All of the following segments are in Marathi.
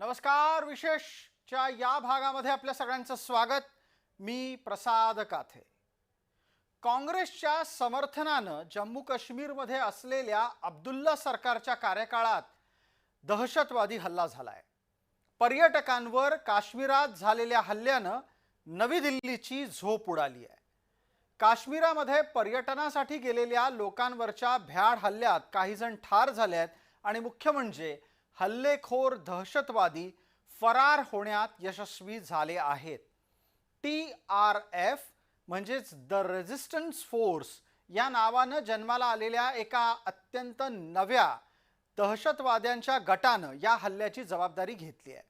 नमस्कार विशेषच्या या भागामध्ये आपल्या सगळ्यांचं स्वागत. मी प्रसाद काथे. काँग्रेसच्या समर्थनानं जम्मू काश्मीरमध्ये असलेल्या अब्दुल्ला सरकारच्या कार्यकाळात दहशतवादी हल्ला झालाय. पर्यटकांवर काश्मीरात झालेल्या हल्ल्यानं नवी दिल्लीची झोप उडाली आहे. काश्मीरामध्ये पर्यटनासाठी गेलेल्या लोकांवरच्या भ्याड हल्ल्यात काहीजण ठार झाले आहेत. आणि मुख्य म्हणजे हल्लेखोर दहशतवादी फरार होण्यात यशस्वी झाले आहेत. टी आर एफ म्हणजेच द रेझिस्टन्स फोर्स या नावानं जन्माला आलेल्या एका अत्यंत नव्या दहशतवाद्यांच्या गटानं या हल्ल्याची जबाबदारी घेतली आहे.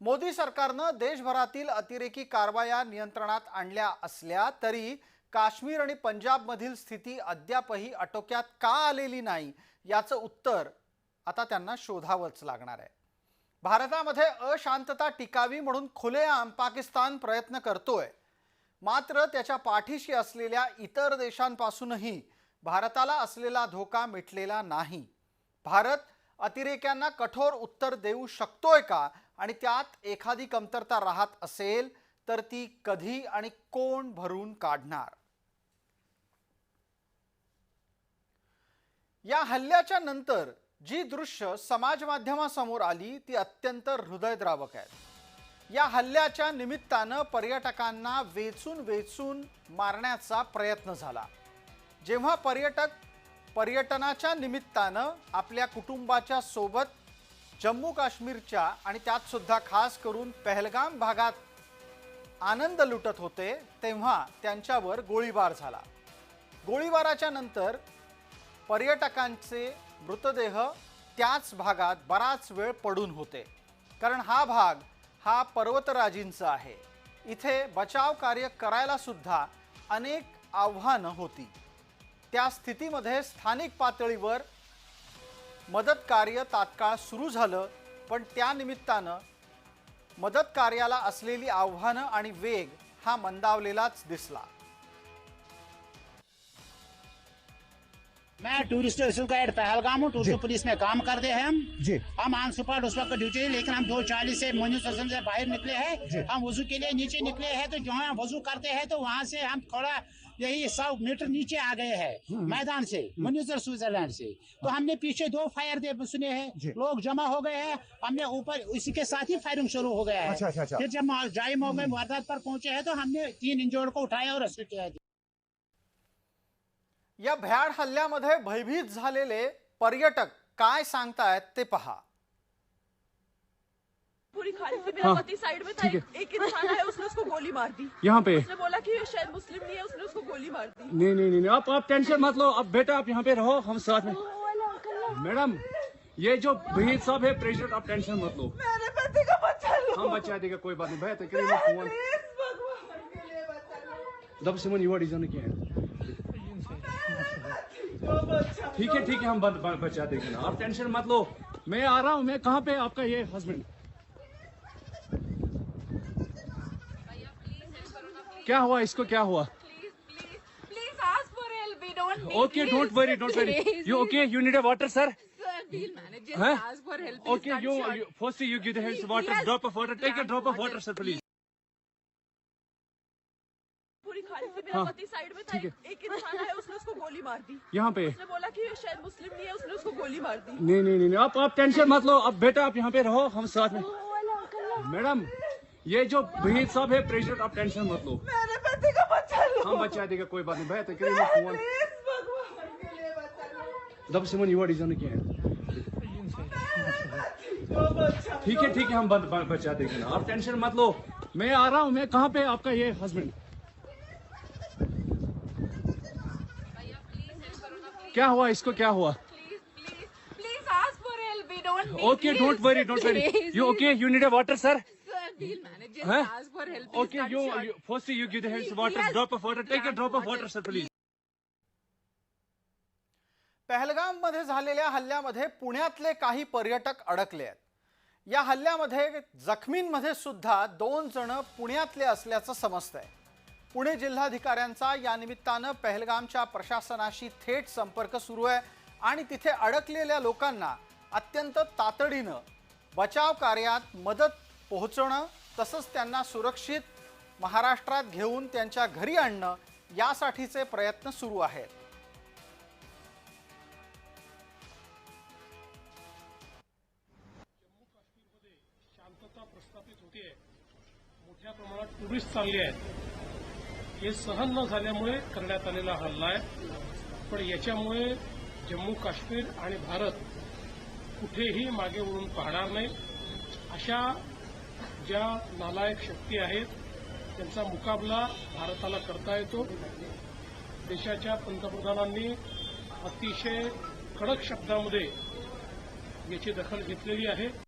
मोदी सरकारनं देशभरातील अतिरेकी कारवाया नियंत्रणात आणल्या असल्या तरी काश्मीर आणि पंजाबमधील स्थिती अद्यापही आटोक्यात का आलेली नाही याचं उत्तर आता त्यांना शोधावंच लागणार आहे. भारतामध्ये अशांतता टिकावी म्हणून खुलेआम पाकिस्तान प्रयत्न करतोय. मात्र त्याच्या पाठीशी असलेल्या इतर देशांपासूनही भारताला असलेला धोका मिटलेला नाही. भारत अतिरेक्यांना कठोर उत्तर देऊ शकतोय का? आणि त्यात एखादी कमतरता राहत असेल तर ती कधी आणि कोण भरून काढणार? या हल्ल्याच्या नंतर जी दृश्य समाज माध्यमासमोर आली ती अत्यंत हृदयद्रावक आहेत या हल्ल्याच्या निमित्तानं पर्यटकांना वेचून वेचून मारण्याचा प्रयत्न झाला. जेव्हा पर्यटक पर्यटनाच्या निमित्तानं आपल्या कुटुंबाच्या सोबत जम्मू काश्मीरच्या आणि त्यात सुद्धा खास करून पहलगाम भागात आनंद लुटत होते तेव्हा त्यांच्यावर गोळीबार झाला. गोळीबाराच्या नंतर पर्यटकांचे मृतदेह त्याच भागात बराच वेळ पडून होते. कारण हा भाग हा पर्वतराजींचा आहे. इथे बचाव कार्य करायला सुद्धा अनेक आव्हानं होती. त्या स्थितीमध्ये स्थानिक पातळीवर मदत कार्य तात्काळ सुरू झालं पण त्यानिमित्तानं मदत कार्याला असलेली आव्हानं आणि वेग हा मंदावलेलाच दिसला. मैं टूरिस्ट स्टेशन का हेड पहलगाम हूँ टूरिस्ट पुलिस में काम करते हैं हम। जी। हम ऑन स्पॉट उस वक्त ड्यूटी है, लेकिन हम दो चालीस से मोन्यू स्टेशन से बाहर निकले हैं। हम वज़ू के लिए नीचे निकले हैं तो जहाँ हम वज़ू करते हैं तो वहाँ से हम थोड़ा यही सौ मीटर नीचे आ गए हैं मैदान से मोन्यूसर स्विट्जरलैंड से। तो हमने पीछे दो फायर दे सुने हैं लोग जमा हो गए हैं हमने ऊपर इसी के साथ ही फायरिंग शुरू हो गया है। अच्छा, अच्छा, अच्छा। फिर जब जाए मौके वारदात पर पहुँचे हैं तो हमने तीन इंजोर्ड को उठाया और रेस्क्यू किया या भ्याड हल्ल्यामध्ये भयभीत झालेले पर्यटक काय सांगतायत ते पहा. पूरी खाली थी मेरा हाँ, पति साइड में था एक, एक इंसान आया उसने उसको गोली मार दी। यहाँ पे। उसने बोला कि ये शायद मुस्लिम नहीं है उसने उसको गोली मार दी। नहीं नहीं नहीं नहीं, आप आप टेंशन मत लो। अब बेटा आप यहाँ पे रहो हम साथ में। मैडम ये जो भहीद साहब है प्रेसिडेंट आप टेंशन मत लो। मेरे पति को बचा लो। हम बचा देगा कोई बात नहीं। भैया तो करिए फ़ोन दब सिमन युवा डिज़ाइन क्या है? ठीक है ठीक है, हम बंद बचा देंगे ना। आप टेंशन मत लो। मैं आ रहा हूँ, मैं कहाँ पे आपका ये हस्बैंड क्या हुआ इसको, क्या हुआ? Okay don't worry don't worry you okay you need a water sir okay you first you give the water drop of water take a drop of water sir please हाँ, पति साइड में था एक, एक इंसान आया उसने उसको गोली मार दी। यहाँ पे। उसने बोला कि शायद मुस्लिम नहीं है उसने उसको गोली मार दी। नहीं नहीं नहीं आप आप टेंशन मत लो। अब बेटा आप यहाँ पे रहो हम साथ में। मैडम ये जो भहीद साहब है प्रेसिडेंट आप टेंशन मत लो। मेरे पति को बचा लो। हम बचा देगा कोई बात नहीं। भाई तो फ़ोन दब सिमन युवा डिज़ाइन क्या है। ठीक है ठीक है हम बच- देंगे ना। आप टेंशन मत लो। मैं आ रहा हूँ मैं कहाँ पे आपका ये हस्बैंड क्या हुआ? इसको क्या हुआ? Please please please ask for help we don't okay don't worry don't worry you okay you need a water sir Okay, you, you firstly you give the hands water, Yes. drop of water. Take a drop of water, sir, please. पहलगाममध्ये झालेल्या हल्ल्यामध्ये पुण्यातले काही पर्यटक अडकले आहेत. या हल्ल्यामध्ये जखमींमध्ये सुद्धा दोन जण पुण्यातले असल्याचं समजतंय. पुणे जिल्हाधिकाऱ्यांचा या निमित्तानं पहलगामच्या प्रशासनाशी थेट संपर्क सुरू आहे आणि तिथे अडकलेल्या लोकांना अत्यंत तातडीनं बचाव कार्यात मदत पोहोचणं तसंच त्यांना सुरक्षित महाराष्ट्रात घेऊन त्यांच्या घरी आणणं यासाठीचे प्रयत्न सुरू आहेत. शांतता प्रस्थापित होते मोठ्या प्रमाणात टुरिस्ट चालले आहेत. हे सहन न झाल्यामुळे करण्यात आलेला हल्ला आहे. पण याच्यामुळे जम्मू काश्मीर आणि भारत कुठेही मागे वळून पाहणार नाही. अशा ज्या नालायक शक्ती आहेत त्यांचा मुकाबला भारताला करता येतो. देशाच्या पंतप्रधानांनी अतिशय कडक शब्दामध्ये याची दखल घेतलेली आहे.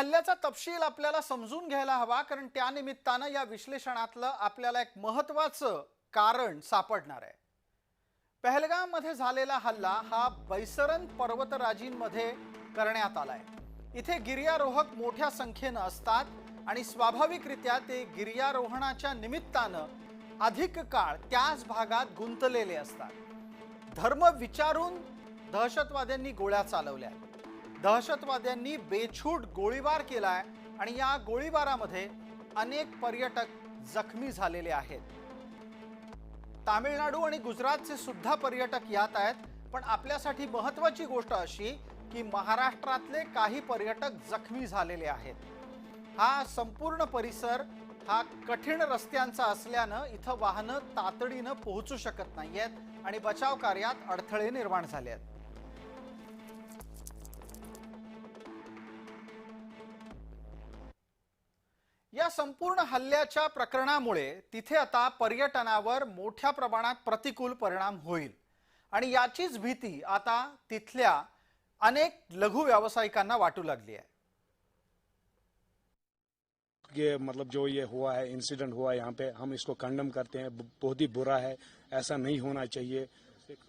हल्ल्याचा तपशील आपल्याला समजून घ्यायला हवा कारण त्यानिमित्तानं या विश्लेषणातलं आपल्याला एक महत्वाचं कारण सापडणार आहे. पहलगाममध्ये झालेला हल्ला हा बैसरन पर्वतराजींमध्ये करण्यात आलाय. इथे गिर्यारोहक मोठ्या संख्येनं असतात आणि स्वाभाविकरित्या ते गिर्यारोहणाच्या निमित्तानं अधिक काळ त्याच भागात गुंतलेले असतात. धर्म विचारून दहशतवाद्यांनी गोळ्या चालवल्या दहशतवाद्यांनी बेछूट गोळीबार केलाय आणि या गोळीबारामध्ये अनेक पर्यटक जखमी झालेले आहेत. तामिळनाडू आणि गुजरातचे सुद्धा पर्यटक यात आहेत पण आपल्यासाठी महत्वाची गोष्ट अशी की महाराष्ट्रातले काही पर्यटक जखमी झालेले आहेत. हा संपूर्ण परिसर हा कठीण रस्त्यांचा असल्यानं इथं वाहनं तातडीनं पोहोचू शकत नाही आहेत आणि बचाव कार्यात अडथळे निर्माण झाले आहेत संपूर्ण हल्ल्याच्या प्रकरणामुळे तिथे आता पर्यटनावर मोठ्या प्रमाणात प्रतिकूल परिणाम होईल. आणि याचीच भीती आता तिथल्या अनेक लघु व्यावसायिकांना वाटू लागली आहे. ये मतलब जो ये हुआ है इंसिडेंट हुआ है यहाँ पे हम इसको कंडम करते हैं बहुत ही बुरा है ऐसा नहीं होना चाहिए।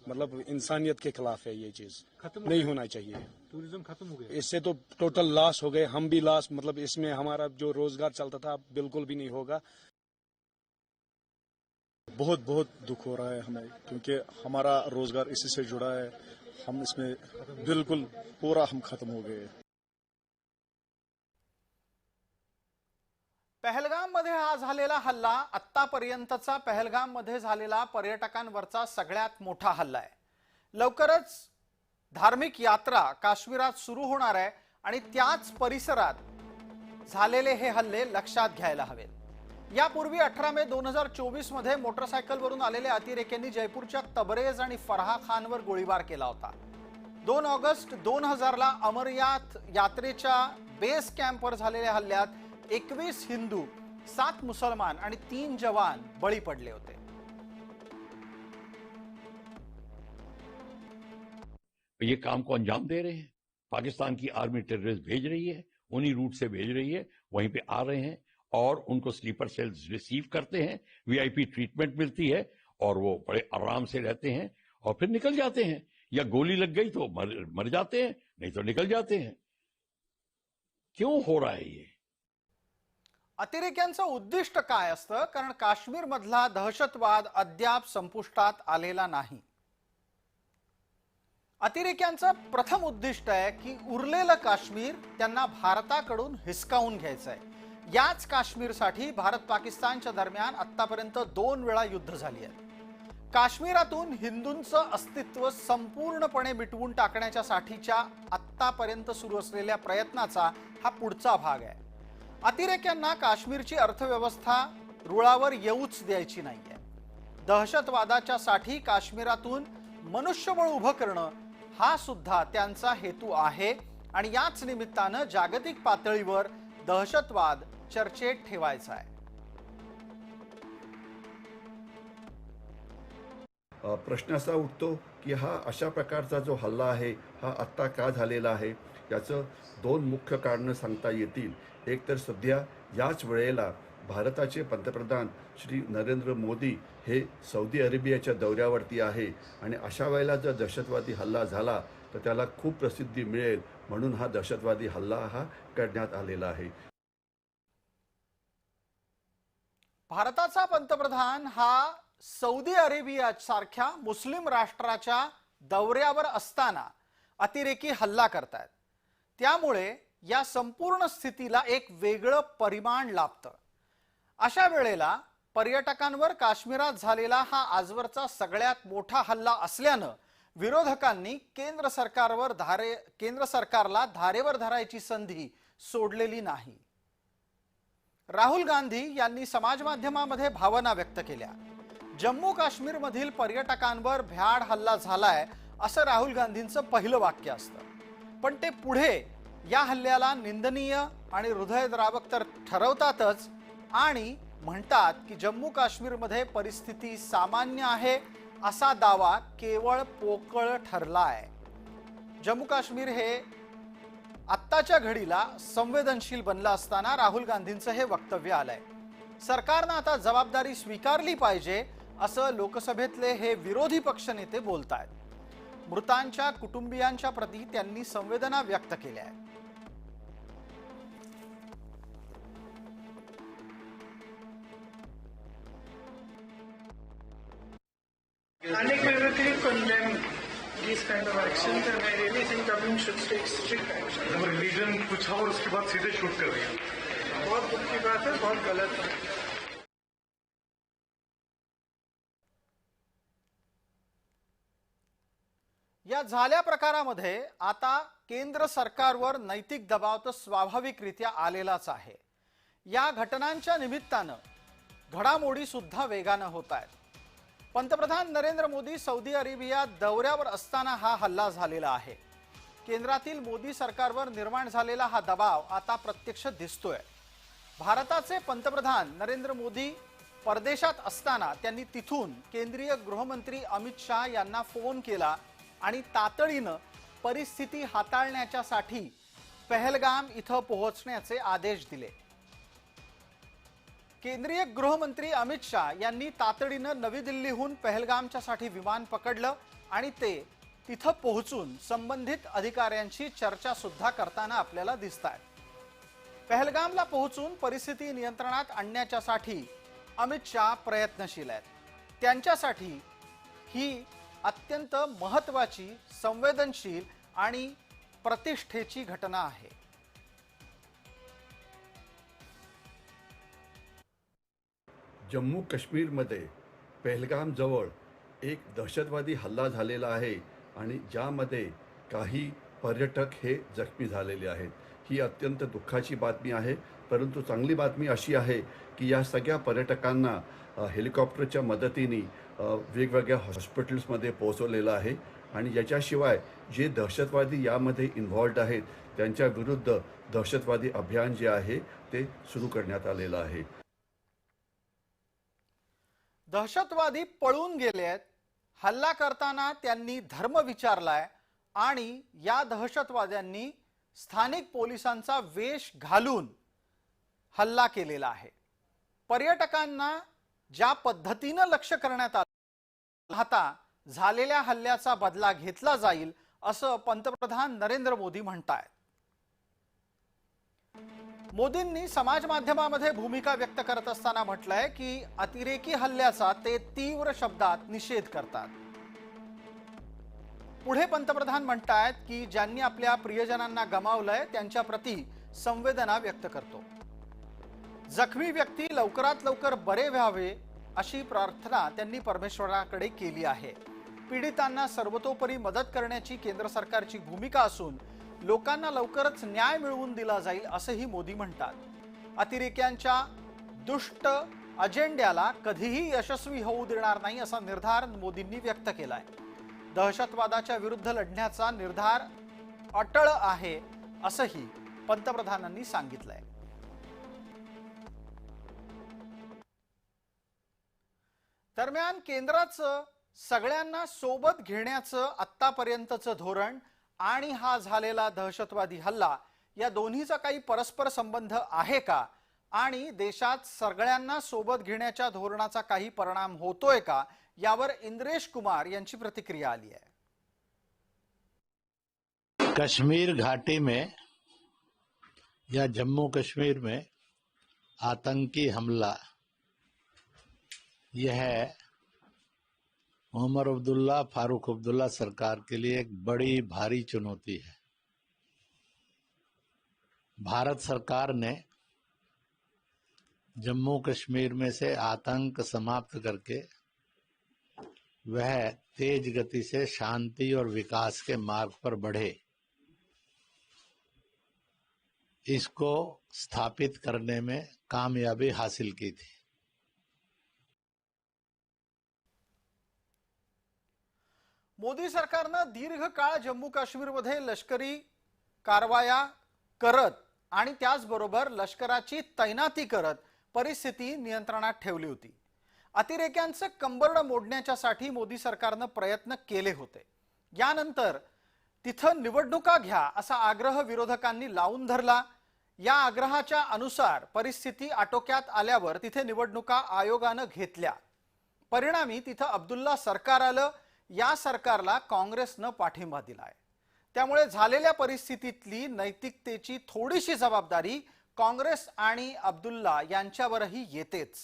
मतलब इंसानियत के खिलाफ है ये चीज़। खत्म नहीं होना चाहिए। टूरिज़्म खत्म हो गया। इससे तो टोटल लॉस हो गए। हम भी लॉस मतलब इसमें हमारा जो रोज़गार चलता था बिल्कुल भी नहीं होगा। बहुत बहुत दुख हो रहा है हमें क्योंकि हमारा रोज़गार इसी से जुड़ा है। हम इसमें बिल्कुल पूरा हम खत्म हो गए पहलगाममध्ये हा झालेला हल्ला आत्तापर्यंतचा पहलगाममध्ये झालेला पर्यटकांवरचा सगळ्यात मोठा हल्ला आहे. लवकरच धार्मिक यात्रा काश्मीरात सुरू होणार आहे आणि त्याच परिसरात झालेले हे हल्ले लक्षात घ्यायला हवेत. यापूर्वी अठरा मे दोन हजार चोवीसमध्ये मोटरसायकलवरून आलेल्या अतिरेक्यांनी जयपूरच्या तबरेज आणि फरहा खानवर गोळीबार केला होता. दोन ऑगस्ट दोन हजारला अमरयात यात्रेच्या बेस कॅम्पवर झालेल्या हल्ल्यात एकवीस हिंदू सात मुसलमान आणि तीन जवान बळी पडले होते. ये काम को अंजाम दे रहे हैं. पाकिस्तान की आर्मी टेररिस्ट भेज रही है उन्हीं रूट से भेज रही है वहीं पे आ रहे हैं और उनको स्लीपर सेल्स रिसीव करते हैं वीआईपी ट्रीटमेंट मिलती है और वो बड़े आराम से रहते हैं और फिर निकल जाते हैं. या गोली लग गई तो मर, मर जाते हैं नहीं तो निकल जाते हैं. क्यों हो रहा है ये? अतिरेक्यांचं उद्दिष्ट काय असतं? कारण काश्मीरमधला दहशतवाद अद्याप संपुष्टात आलेला नाही. अतिरेक्यांचं प्रथम उद्दिष्ट आहे की उरलेलं काश्मीर त्यांना भारताकडून हिसकावून घ्यायचं आहे याच काश्मीरसाठी भारत पाकिस्तानच्या दरम्यान आतापर्यंत दोन वेळा युद्ध झाली आहेत. काश्मीरातून हिंदूंचं अस्तित्व संपूर्णपणे मिटवून टाकण्याच्या साठीच्या आत्तापर्यंत सुरू असलेल्या प्रयत्नाचा हा पुढचा भाग आहे. अतिरेक्यांना काश्मीरची अर्थव्यवस्था रुळावर येऊच द्यायची नाहीये. दहशतवादाच्या साठी काश्मीरातून मनुष्यबळ उभं करणं हा सुद्धा त्यांचा हेतू आहे आणि याच निमित्तानं जागतिक पातळीवर दहशतवाद चर्चेत ठेवायचा आहे. प्रश्न असा उठतो की हा अशा प्रकारचा जो हल्ला आहे हा आत्ता का झालेला आहे याचं दोन मुख्य कारणं सांगता येतील. एक तर सध्या याच वेळेला भारताचे पंतप्रधान श्री नरेंद्र मोदी हे सौदी अरेबियाच्या दौऱ्यावरती आहे. आणि अशा वेळेला जर दहशतवादी हल्ला झाला तर त्याला खूप प्रसिद्धी मिळेल म्हणून हा दहशतवादी हल्ला हा करण्यात आलेला आहे. भारताचा पंतप्रधान हा सौदी अरेबिया सारख्या मुस्लिम राष्ट्राच्या दौऱ्यावर असताना अतिरेकी हल्ला करतायत. त्यामुळे या संपूर्ण स्थितीला एक वेगळं परिमाण लाभतं. अशा वेळेला पर्यटकांवर काश्मीरात झालेला हा आजवरचा सगळ्यात मोठा हल्ला असल्यानं विरोधकांनी केंद्र सरकारवर धारे केंद्र सरकारला धारेवर धरायची संधी सोडलेली नाही. राहुल गांधी यांनी समाज माध्यमामध्ये भावना व्यक्त केल्या. जम्मू काश्मीरमधील पर्यटकांवर भ्याड हल्ला झालाय असं राहुल गांधींचं पहिलं वाक्य असतं. पण ते पुढे या हल्ल्याला निंदनीय आणि हृदयद्रावक तर ठरवतातच आणि म्हणतात की जम्मू काश्मीरमध्ये परिस्थिती सामान्य आहे असा दावा केवळ पोकळ ठरला आहे जम्मू काश्मीर हे आत्ताच्या घडीला संवेदनशील बनलं असताना राहुल गांधींचं हे वक्तव्य आलंय. सरकारनं आता जबाबदारी स्वीकारली पाहिजे असं लोकसभेतले हे विरोधी पक्षनेते बोलत आहेत मृतांच्या कुटुंबियांच्या प्रती त्यांनी संवेदना व्यक्त केल्या आहेत. Condemn these kind of actions and I really think government should take strict action. Religion पूछा और उसके बाद सीधे शूट कर दिया बहुत दुख की बात है बहुत गलत है। या झाल्या प्रकारामध्ये आता केंद्र सरकारवर नैतिक दबाव तर स्वाभाविकरित्या आलेलाच आहे. या घटनांच्या निमित्तानं घडामोडी सुद्धा वेगानं होत आहेत. पंतप्रधान नरेंद्र मोदी सौदी अरेबिया दौऱ्यावर असताना हा हल्ला झालेला आहे. केंद्रातील मोदी सरकारवर निर्माण झालेला हा दबाव आता प्रत्यक्ष दिसतोय. भारताचे पंतप्रधान नरेंद्र मोदी परदेशात असताना त्यांनी तिथून केंद्रीय गृहमंत्री अमित शहा यांना फोन केला आणि तातडीनं परिस्थिती हाताळण्याच्यासाठी पहलगाम इथं पोहोचण्याचे आदेश दिले. केंद्रीय गृहमंत्री अमित शहा यांनी तातडीनं नवी दिल्लीहून पहलगामच्यासाठी विमान पकडलं आणि ते तिथं पोहोचून संबंधित अधिकाऱ्यांशी चर्चा सुद्धा करताना आपल्याला दिसत आहेत पहलगामला पोहोचून परिस्थिती नियंत्रणात आणण्याच्यासाठी अमित शहा प्रयत्नशील आहेत. त्यांच्यासाठी ही अत्यंत महत्त्वाची संवेदनशील आणि प्रतिष्ठेची घटना आहे. जम्मू काश्मीरमध्ये पहलगामजवळ एक दहशतवादी हल्ला झालेला आहे आणि ज्यामध्ये काही पर्यटक हे जखमी झालेले आहेत. ही अत्यंत दुःखाची बातमी आहे. परंतु चांगली बातमी अशी आहे की या सगळ्या पर्यटकांना हेलिकॉप्टरच्या मदतीने वेगवेगळ्या हॉस्पिटल्समध्ये पोहोचवलेलं आहे आणि याच्याशिवाय जे दहशतवादी यामध्ये इन्व्हॉल्ड आहेत त्यांच्या विरुद्ध दहशतवादी अभियान जे आहे ते सुरू करण्यात आलेलं आहे. दहशतवादी पळून गेले आहेत. हल्ला करताना त्यांनी धर्म विचारलाय आणि या दहशतवाद्यांनी स्थानिक पोलिसांचा वेश घालून हल्ला केलेला आहे. पर्यटकांना ज्या पद्धतीनं लक्ष करण्यात आलं आता झालेल्या हल्ल्याचा बदला घेतला जाईल असं पंतप्रधान नरेंद्र मोदी म्हणतायत. मोदींनी समाज माध्यमामध्ये भूमिका व्यक्त करत असताना म्हटलंय की अतिरेकी हल्ल्याचा ते तीव्र शब्दात निषेध करतात. पुढे पंतप्रधान म्हणतायत की ज्यांनी आपल्या प्रियजनांना गमावलंय त्यांच्या प्रती संवेदना व्यक्त करतो. जखमी व्यक्ती लवकरात लवकर बरे व्हावे अशी प्रार्थना त्यांनी परमेश्वराकडे केली आहे. पीडितांना सर्वतोपरी मदत करण्याची केंद्र सरकारची भूमिका असून लोकांना लवकरच न्याय मिळवून दिला जाईल असंही मोदी म्हणतात. अतिरेक्यांच्या दुष्ट अजेंड्याला कधीही यशस्वी होऊ देणार नाही असा निर्धार मोदींनी व्यक्त केला आहे दहशतवादाच्या विरुद्ध लढण्याचा निर्धार अटळ आहे असंही पंतप्रधानांनी सांगितलंय. दरम्यान केंद्राचं सगळ्यांना सोबत घेण्याचं आत्तापर्यंतचं धोरण आणि हा झालेला दहशतवादी हल्ला या दोन्हीचा काही परस्पर संबंध आहे का? आणि देशात सगळ्यांना सोबत घेण्याच्या धोरणाचा काही परिणाम होतोय का? यावर इंद्रेश कुमार यांची प्रतिक्रिया आली आहे. कश्मीर घाटी में या जम्मू कश्मीर में आतंकी हमला यह उमर अब्दुल्ला फारूक अब्दुल्ला सरकार के लिए एक बड़ी भारी चुनौती है। भारत सरकार ने जम्मू कश्मीर में से आतंक समाप्त करके वह तेज गति से शांति और विकास के मार्ग पर बढ़े। इसको स्थापित करने में कामयाबी हासिल की थी। मोदी सरकारनं दीर्घकाळ जम्मू काश्मीरमध्ये लष्करी कारवाया करत आणि त्याचबरोबर लष्कराची तैनाती करत परिस्थिती नियंत्रणात ठेवली होती. अतिरेक्यांचं कंबरड मोडण्याच्यासाठी मोदी सरकारनं प्रयत्न केले होते. यानंतर तिथं निवडणुका घ्या असा आग्रह विरोधकांनी लावून धरला. या आग्रहाच्या अनुसार परिस्थिती आटोक्यात आल्यावर तिथे निवडणुका आयोगानं घेतल्या. परिणामी तिथं अब्दुल्ला सरकार आलं. या सरकारला काँग्रेसनं पाठिंबा दिलाय. त्यामुळे झालेल्या परिस्थितीतली नैतिकतेची थोडीशी जबाबदारी काँग्रेस आणि अब्दुल्ला यांच्यावरही येतेच.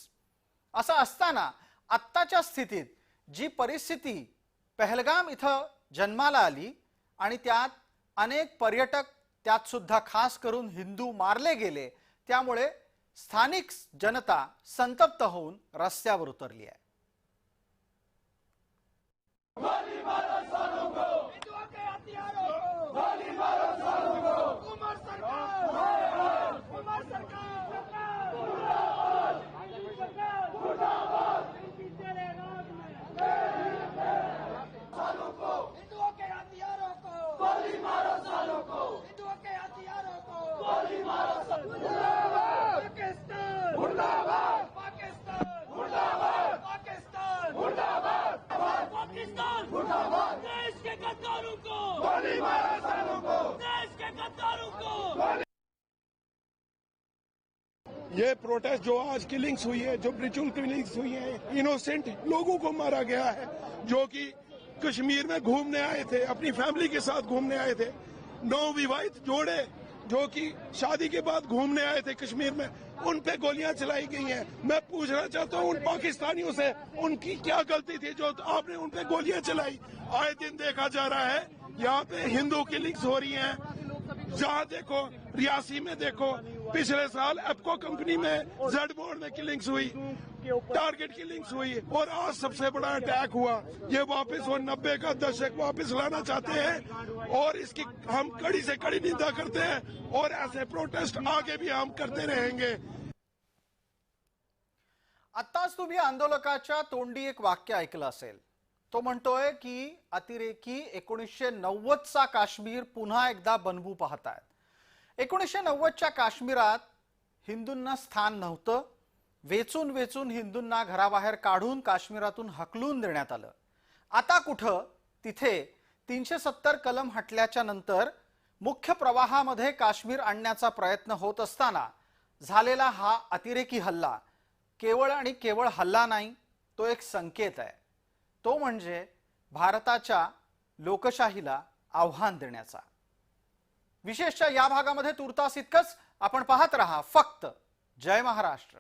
असं असताना आत्ताच्या स्थितीत जी परिस्थिती पहलगाम इथं जन्माला आली आणि त्यात अनेक पर्यटक त्यात सुद्धा खास करून हिंदू मारले गेले त्यामुळे स्थानिक जनता संतप्त होऊन रस्त्यावर उतरली आहे. प्रोटेस्ट जो आज किलिंग्स हुई है, जो ब्रिचुअल किलिंग्स हुई है इनोसेंट लोगों को मारा गया है, जो कि कश्मीर में घूमने आए थे, अपनी फैमिली के साथ घूमने आए थे। नौ विवाहित जोड़े, जो कि शादी के बाद घूमने आए थे कश्मीर में, उन पे गोलियाँ चलाई गई हैं। मैं पूछना चाहता हूँ, उन पाकिस्तानियों से उनकी क्या गलती थी जो आपने उन पे गोलियाँ चलाई? आए दिन देखा जा रहा है, यहाँ पे हिंदू किलिंग्स हो रही हैं। जहाँ देखो, रियासी में देखो पिछले साल एपको कंपनी में जेड बोर्ड में किलिंग्स हुई। टारगेट किलिंग्स हुई और आज सबसे बड़ा अटैक हुआ। ये वापस वो नब्बे का दशक वापस लाना चाहते हैं और इसकी हम कड़ी से कड़ी निंदा करते हैं और ऐसे प्रोटेस्ट आगे भी हम करते रहेंगे। आत्ताच तुम्ही आंदोलकाच्या तोंडी एक वाक्य ऐकलं असेल. तो म्हणतोय की अतिरेकी एकोणीसशे नव्वदचा काश्मीर पुन्हा एकदा बनवू पाहतायत. एकोणीसशे नव्वदच्या काश्मीरात हिंदूंना स्थान नव्हतं. वेचून वेचून हिंदूंना घराबाहेर काढून काश्मीरातून हकलून देण्यात आलं. आता कुठं? तिथे तीनशे सत्तर कलम हटल्याच्या नंतर मुख्य प्रवाहामध्ये काश्मीर आणण्याचा प्रयत्न होत असताना झालेला हा अतिरेकी हल्ला. केवळ आणि केवळ हल्ला नाही तो एक संकेत आहे. तो म्हणजे भारताच्या लोकशाहीला आव्हान देण्याचा. विशेषतः या भागामध्ये तुर्तास इतकंच आपण पाहत रहा. फक्त जय महाराष्ट्र.